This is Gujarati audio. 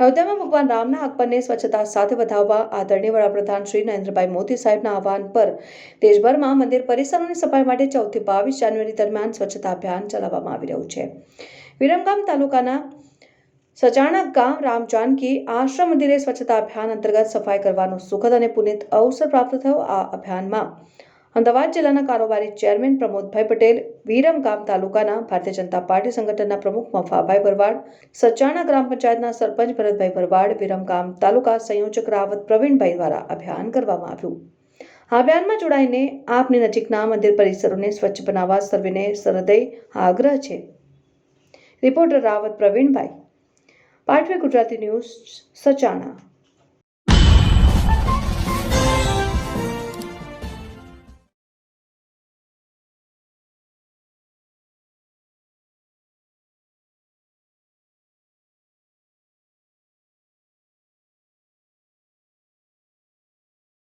અયોધ્યામાં ભગવાન રામના આગમનને સ્વચ્છતા સાથે વધાવવા આદરણીય વડાપ્રધાન શ્રી નરેન્દ્રભાઈ મોદી સાહેબના આહવાન પર દેશભરમાં મંદિર પરિસરોની સફાઈ માટે ચૌદથી બાવીસ જાન્યુઆરી દરમિયાન સ્વચ્છતા અભિયાન ચલાવવામાં આવી રહ્યું છે. વિરમગામ તાલુકાના સજાણા ગામ રામ જાનકી આશ્રમ મંદિરે સ્વચ્છતા અભિયાન અંતર્ગત સફાઈ કરવાનો સુખદ અને પુનિત અવસર પ્રાપ્ત થયો આ અભિયાનમાં અમદાવાદ જિલ્લાના કારોબારી ચેરમેન પ્રમોદભાઈ પટેલ વિરમગામ તાલુકાના ભારતીય જનતા પાર્ટી સંગઠનના પ્રમુખ મફાભાઈ ભરવાડ, સચાણા ગ્રામ પંચાયતના સરપંચ ભરતભાઈ ભરવાડ વિરમગામ તાલુકા સંયોજક રાવત પ્રવીણભાઈ દ્વારા અભિયાન કરવામાં આવ્યું. આ અભિયાનમાં જોડાઈને આપની નજીકના મંદિર પરિસરોને સ્વચ્છ બનાવવા સર્વેને સરહૃદય આગ્રહ છે. રિપોર્ટર રાવત પ્રવીણભાઈ. પાઠવે ગુજરાતી ન્યૂઝ, સચાણા.